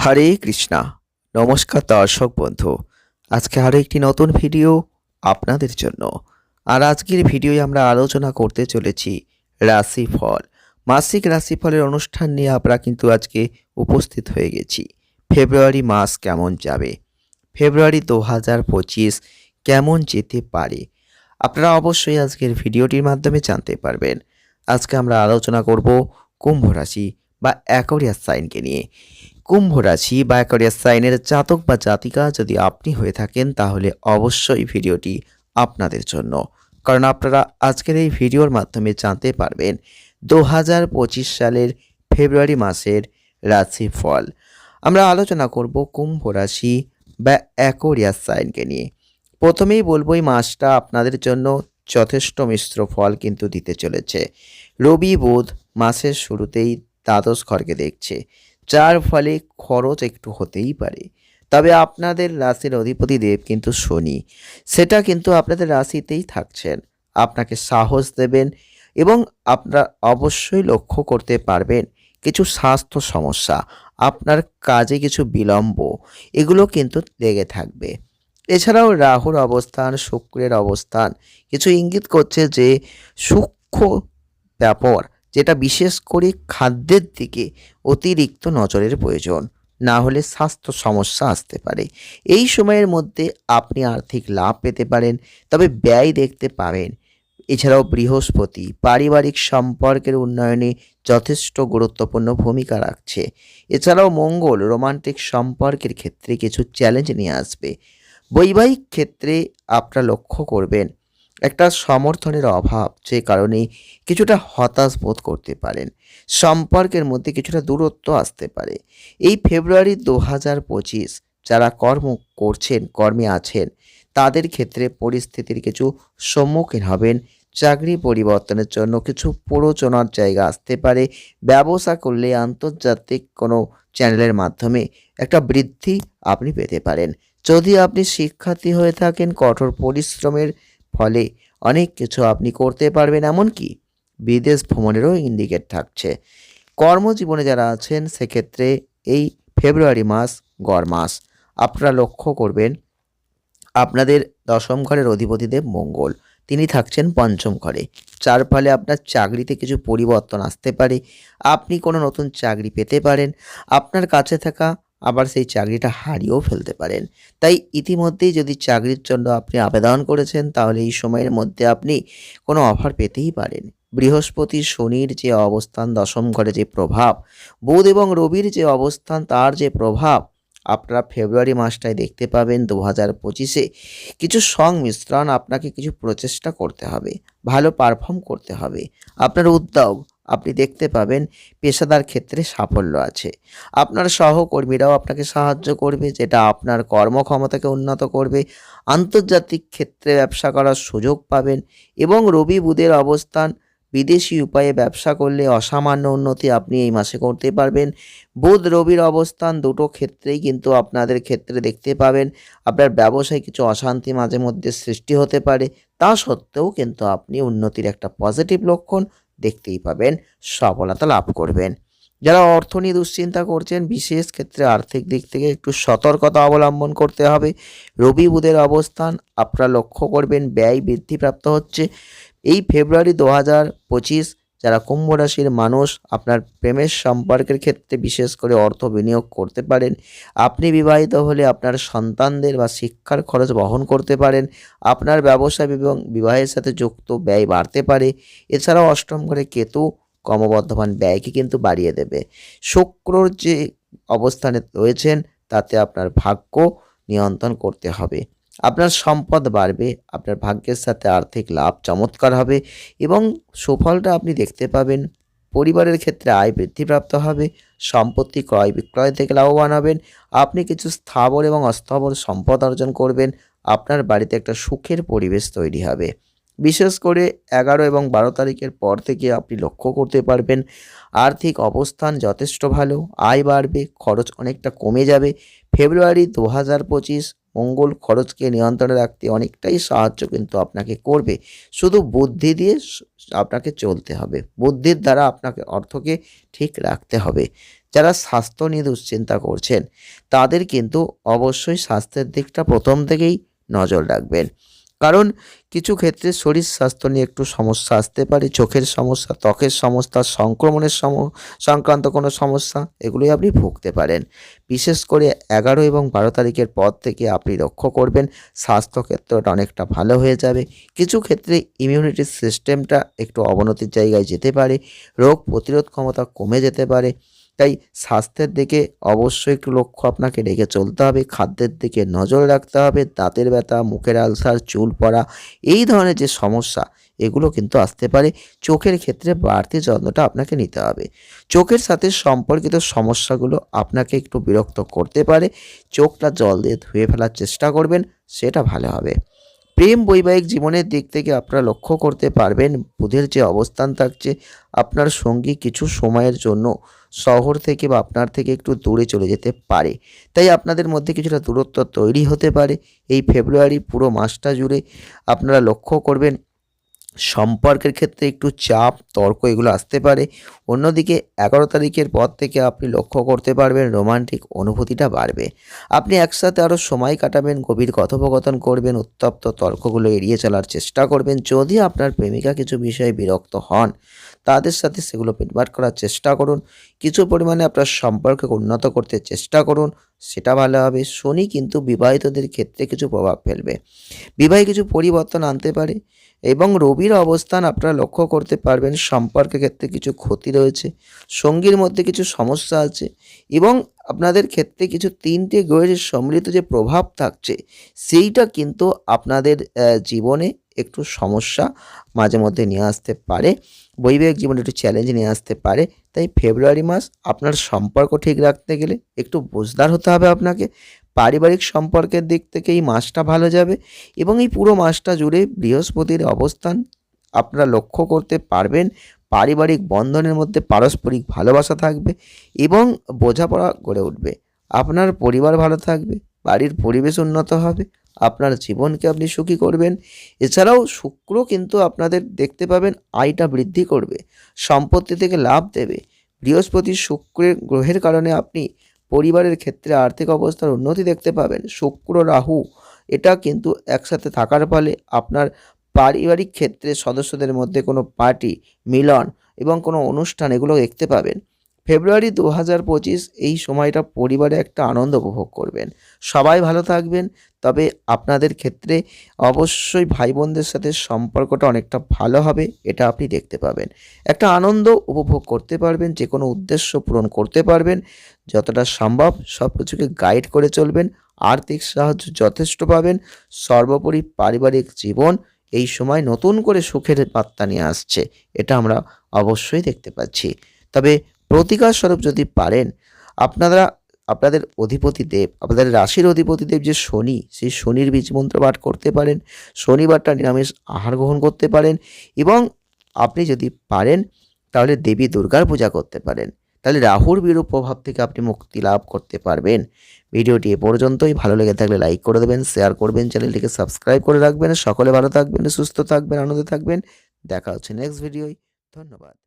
হরে কৃষ্ণা। নমস্কার দর্শক বন্ধু। আজকে আরও একটি নতুন ভিডিও আপনাদের জন্য। আর আজকের ভিডিওয়ে আমরা আলোচনা করতে চলেছি রাশিফল। মাসিক রাশিফলের অনুষ্ঠান নিয়ে আমরা কিন্তু আজকে উপস্থিত হয়ে গেছি। ফেব্রুয়ারি মাস কেমন যাবে? ফেব্রুয়ারি দু হাজার পঁচিশ কেমন যেতে পারে? আপনারা অবশ্যই আজকের ভিডিওটির মাধ্যমে জানতে পারবেন। আজকে আমরা আলোচনা করব কুম্ভ রাশি বা অ্যাকোরিয়াস সাইনকে নিয়ে। কুম্ভ রাশি বা অ্যাকোরিয়াস সাইনের জাতক বা জাতিকা যদি আপনি হয়ে থাকেন, তাহলে অবশ্যই ভিডিওটি আপনাদের জন্য। কারণ আপনারা আজকের এই ভিডিওর মাধ্যমে জানতে পারবেন দু হাজার পঁচিশ সালের ফেব্রুয়ারি মাসের রাশিফল। আমরা আলোচনা করব কুম্ভ রাশি বা অ্যাকোরিয়াস সাইনকে নিয়ে। প্রথমেই বলব, এই মাসটা আপনাদের জন্য যথেষ্ট মিশ্র ফল কিন্তু দিতে চলেছে। রবি, বুধ মাসের শুরুতেই দ্বাদশ ঘরকে দেখছে। যার ফলে খরচ একটু হতেই পারে। তবে আপনাদের রাশির অধিপতি দেব কিন্তু শনি। সেটা কিন্তু আপনাদের রাশিতেই থাকছেন। আপনাকে সাহস দেবেন এবং আপনারা অবশ্যই লক্ষ্য করতে পারবেন কিছু স্বাস্থ্য সমস্যা, আপনার কাজে কিছু বিলম্ব, এগুলো কিন্তু লেগে থাকবে। এছাড়াও রাহুর অবস্থান, শুক্রের অবস্থান, কিছু ইঙ্গিত করছে যে সূক্ষ্ম ব্যাপার যেটা বিশেষ করে খাদ্যের দিকে অতিরিক্ত নজরের প্রয়োজন। না হলে স্বাস্থ্য সমস্যা আসতে পারে। এই সময়ের মধ্যে আপনি আর্থিক লাভ পেতে পারেন, তবে ব্যয় দেখতে পাবেন। এছাড়াও বৃহস্পতি পারিবারিক সম্পর্কের উন্নয়নে যথেষ্ট গুরুত্বপূর্ণ ভূমিকা রাখছে। এছাড়াও মঙ্গল রোমান্টিক সম্পর্কের ক্ষেত্রে কিছু চ্যালেঞ্জ নিয়ে আসবে। বৈবাহিক ক্ষেত্রে আপনারা লক্ষ্য করবেন একটা সমর্থনের অভাব যে কারণে কিছুটা হতাশ বোধ করতে পারেন। সম্পর্কের মধ্যে কিছুটা দূরত্ব আসতে পারে। এই ফেব্রুয়ারি দু হাজার পঁচিশ যারা কর্ম করছেন, কর্মে আছেন, তাদের ক্ষেত্রে পরিস্থিতির কিছু সম্মুখীন হবেন। চাকরি পরিবর্তনের জন্য কিছু প্ররোচনার জায়গা আসতে পারে। ব্যবসা করলে আন্তর্জাতিক কোনো চ্যানেলের মাধ্যমে একটা বৃদ্ধি আপনি পেতে পারেন। যদি আপনি শিক্ষার্থী হয়ে থাকেন, কঠোর পরিশ্রমের ফলে অনেক কিছু আপনি করতে পারবেন, এমনকি বিদেশ ভ্রমণেরও ইন্ডিকেট থাকছে। কর্মজীবনে যারা আছেন, সেক্ষেত্রে এই ফেব্রুয়ারি মাস গড় মাস। আপনারা লক্ষ্য করবেন, আপনাদের দশম ঘরের অধিপতিদেব মঙ্গল। তিনি থাকছেন পঞ্চম ঘরে। যার ফলে আপনার চাকরিতে কিছু পরিবর্তন আসতে পারে। আপনি কোনো নতুন চাকরি পেতে পারেন। আপনার কাছে থাকা আবার সেই চাকরিটা হারিয়েও ফেলতে পারেন। তাই ইতিমধ্যেই যদি চাকরির জন্য আপনি আবেদন করেছেন, তাহলে এই সময়ের মধ্যে আপনি কোনো অফার পেতেই পারেন। বৃহস্পতি শনির যে অবস্থান, দশম ঘরে যে প্রভাব, বুধ এবং রবির যে অবস্থান, তার যে প্রভাব, আপনারা ফেব্রুয়ারি মাসটায় দেখতে পাবেন দু হাজার পঁচিশে কিছু সংমিশ্রণ আপনাকে কিছু প্রচেষ্টা করতে হবে, ভালো পারফর্ম করতে হবে। আপনার উদ্যোগ আপনি দেখতে পাবেন পেশাদার ক্ষেত্রে সাফল্য আছে। আপনার সহকর্মীরাও আপনাকে সাহায্য করবে, যেটা আপনার কর্মক্ষমতাকে উন্নত করবে, আন্তর্জাতিক ক্ষেত্রে ব্যবসা করার সুযোগ পাবেন এবং রবি বুধের অবস্থান, বিদেশি উপায়ে ব্যবসা করলে অসামান্য উন্নতি আপনি এই মাসে করতে পারবেন। বুধ রবির অবস্থান, দুটো ক্ষেত্রেই কিন্তু আপনাদের ক্ষেত্রে দেখতে পাবেন। আপনার ব্যবসায় কিছু অশান্তি মাঝে মধ্যে সৃষ্টি হতে পারে। তা সত্ত্বেও কিন্তু আপনি উন্নতির একটা পজিটিভ লক্ষণ দেখতেই পাবেন, সফলতা লাভ করবেন। যারা অর্থ নিয়ে দুশ্চিন্তা করছেন, বিশেষ ক্ষেত্রে আর্থিক দিক থেকে একটু সতর্কতা অবলম্বন করতে হবে। রবি বুধের অবস্থান, আপনারা লক্ষ্য করবেন, ব্যয় বৃদ্ধিপ্রাপ্ত হচ্ছে। এই ফেব্রুয়ারি দু হাজার পঁচিশ যারা কুম্ভ রাশির মানুষ, আপনার প্রেমের সম্পর্কের ক্ষেত্রে বিশেষ করে অর্থ বিনিয়োগ করতে পারেন। আপনি বিবাহিত হলে আপনার সন্তানদের বা শিক্ষার খরচ বহন করতে পারেন। আপনার ব্যবসা এবং বিবাহের সাথে যুক্ত ব্যয় বাড়তে পারে। এছাড়াও অষ্টম ঘরে কেতু ক্রমবর্ধমান ব্যয়কে কিন্তু বাড়িয়ে দেবে। শুক্রর যে অবস্থানে রয়েছেন, তাতে আপনার ভাগ্য নিয়ন্ত্রণ করতে হবে। আপনার সম্পদ বাড়বে, আপনার ভাগ্যের সাথে আর্থিক লাভ চমৎকার হবে এবং সুফলটা আপনি দেখতে পাবেন। পরিবারের ক্ষেত্রে আয় বৃদ্ধিপ্রাপ্ত হবে, সম্পত্তি ক্রয় বিক্রয় থেকে লাভবান হবেন, আপনি কিছু স্থাবর এবং অস্থাবর সম্পদ অর্জন করবেন, আপনার বাড়িতে একটা সুখের পরিবেশ তৈরি হবে। বিশেষ করে এগারো এবং বারো তারিখের পর থেকে আপনি লক্ষ্য করতে পারবেন, আর্থিক অবস্থান যথেষ্ট ভালো, আয় বাড়বে, খরচ অনেকটা কমে যাবে। ফেব্রুয়ারি দু হাজার পঁচিশ মঙ্গল খরচকে নিয়ন্ত্রণে রাখতে অনেকটাই সাহায্য কিন্তু আপনাকে করবে। শুধু বুদ্ধি দিয়ে আপনাকে চলতে হবে। বুদ্ধির দ্বারা আপনাকে অর্থকে ঠিক রাখতে হবে। যারা স্বাস্থ্য নিয়ে দুশ্চিন্তা করছেন, তাদের কিন্তু অবশ্যই স্বাস্থ্যের দিকটা প্রথম থেকেই নজর রাখবেন। কারণ কিছু ক্ষেত্রে শরীর স্বাস্থ্য নিয়ে একটু সমস্যা আসতে পারে, চোখের সমস্যা, ত্বকের সমস্যা, সংক্রমণের সম, সংক্রান্ত কোনো সমস্যা, এগুলোই আপনি ভুগতে পারেন। বিশেষ করে এগারো এবং বারো তারিখের পর থেকে আপনি লক্ষ্য করবেন স্বাস্থ্যক্ষেত্রটা অনেকটা ভালো হয়ে যাবে। কিছু ক্ষেত্রে ইমিউনিটি সিস্টেমটা একটু অবনতির জায়গায় যেতে পারে, রোগ প্রতিরোধ ক্ষমতা কমে যেতে পারে। তাই স্বাস্থ্যের দিকে অবশ্যই একটু লক্ষ্য আপনাকে রেখে চলতে হবে। খাদ্যের দিকে নজর রাখতে হবে। দাঁতের ব্যথা, মুখের আলসার, চুল পড়া, এই ধরনের যে সমস্যা, এগুলো কিন্তু আসতে পারে। চোখের ক্ষেত্রে বাড়তি যত্নটা আপনাকে নিতে হবে। চোখের সাথে সম্পর্কিত সমস্যাগুলো আপনাকে একটু বিরক্ত করতে পারে। চোখটা জল দিয়ে ধুয়ে ফেলার চেষ্টা করবেন, সেটা ভালো হবে। প্রেম বৈবাহিক জীবনের দিক থেকে আপনারা লক্ষ্য করতে পারবেন, বুধের যে অবস্থান থাকছে, আপনার সঙ্গী কিছু সময়ের জন্য শহর থেকে বা আপনার থেকে একটু দূরে চলে যেতে পারে। তাই আপনাদের মধ্যে কিছুটা দূরত্ব তৈরি হতে পারে। এই ফেব্রুয়ারি পুরো মাসটা জুড়ে আপনারা লক্ষ্য করবেন, সম্পর্কের ক্ষেত্রে একটু চাপ, তর্ক এগুলো আসতে পারে। অন্যদিকে এগারো তারিখের পর থেকে আপনি লক্ষ্য করতে পারবেন, রোমান্টিক অনুভূতিটা বাড়বে। আপনি একসাথে আরও সময় কাটাবেন, গভীর কথোপকথন করবেন, উত্তপ্ত তর্কগুলো এড়িয়ে চলার চেষ্টা করবেন। যদি আপনার প্রেমিকা কিছু বিষয়ে বিরক্ত হন তাদের সাথে সেগুলো মিটমাট করার চেষ্টা করুন। কিছু পরিমাণে আপনার সম্পর্ককে উন্নত করতে চেষ্টা করুন, সেটা ভালো হবে। শনি কিন্তু বিবাহিতদের ক্ষেত্রে কিছু প্রভাব ফেলবে। বিবাহে কিছু পরিবর্তন আনতে পারে এবং রবির অবস্থান আপনারা লক্ষ্য করতে পারবেন, সম্পর্কের ক্ষেত্রে কিছু ক্ষতি রয়েছে, সঙ্গীর মধ্যে কিছু সমস্যা আছে এবং আপনাদের ক্ষেত্রে কিছু তিনটে গ্রহের সম্মিলিত যে প্রভাব থাকছে, সেইটা কিন্তু আপনাদের জীবনে একটু সমস্যা মাঝে মধ্যে নিয়ে আসতে পারে। বৈবাহিক জীবনে একটু চ্যালেঞ্জ নিয়ে আসতে পারে। তাই ফেব্রুয়ারি মাস আপনার সম্পর্ক ঠিক রাখতে গেলে একটু বুঝদার হতে হবে আপনাকে। পারিবারিক সম্পর্কের দিক থেকে এই মাসটা ভালো যাবে এবং এই পুরো মাসটা জুড়ে বৃহস্পতির অবস্থান আপনারা লক্ষ্য করতে পারবেন। পারিবারিক বন্ধনের মধ্যে পারস্পরিক ভালোবাসা থাকবে এবং বোঝাপড়া গড়ে উঠবে। আপনার পরিবার ভালো থাকবে, বাড়ির পরিবেশ উন্নত হবে। আপনার জীবনকে আপনি সুখী করবেন। এছাড়াও শুক্র কিন্তু আপনাদের দেখতে পাবেন আয়টা বৃদ্ধি করবে, সম্পত্তি থেকে লাভ দেবে। বৃহস্পতি শুক্রের গ্রহের কারণে আপনি পরিবারের ক্ষেত্রে আর্থিক অবস্থার উন্নতি দেখতে পাবেন। শুক্র, রাহু, এটা কিন্তু একসাথে থাকার ফলে আপনার পারিবারিক ক্ষেত্রে সদস্যদের মধ্যে কোনো পার্টি, মিলন এবং কোনো অনুষ্ঠান এগুলো দেখতে পাবেন। ফেব্রুয়ারি দু হাজার পঁচিশ এই সময়টা পরিবারে একটা আনন্দ উপভোগ করবেন। সবাই ভালো থাকবেন, তবে আপনাদের ক্ষেত্রে অবশ্যই ভাই বোনদের সাথে সম্পর্কটা অনেকটা ভালো হবে, এটা আপনি দেখতে পাবেন। একটা আনন্দ উপভোগ করতে পারবেন, যে কোনো উদ্দেশ্য পূরণ করতে পারবেন। যতটা সম্ভব সব কিছুকে গাইড করে চলবেন, আর্থিক সাহায্য যথেষ্ট পাবেন, সর্বোপরি পারিবারিক জীবন এই সময় নতুন করে সুখের বার্তা নিয়ে আসছে, এটা আমরা অবশ্যই দেখতে পাচ্ছি। তবে প্রতিকার স্বরূপ যদি পারেন, আপনারা, আপনাদের অধিপতি দেব, আপনাদের রাশির অধিপতি দেব যে শনি, সেই শনির বীজ মন্ত্র পাঠ করতে পারেন, শনিবারটা নিরামিষ আহার গ্রহণ করতে পারেন এবং আপনি যদি পারেন, তাহলে দেবী দুর্গার পূজা করতে পারেন। তাহলে রাহুর বিরূপ প্রভাব থেকে আপনি মুক্তি লাভ করতে পারবেন। ভিডিওটি এ পর্যন্তই। ভালো লেগে থাকলে লাইক করে দেবেন শেয়ার করবেন, চ্যানেলটিকে সাবস্ক্রাইব করে রাখবেন। সকলে ভালো থাকবেন, সুস্থ থাকবেন, আনন্দে থাকবেন। দেখা হচ্ছে নেক্সট ভিডিওয় ধন্যবাদ।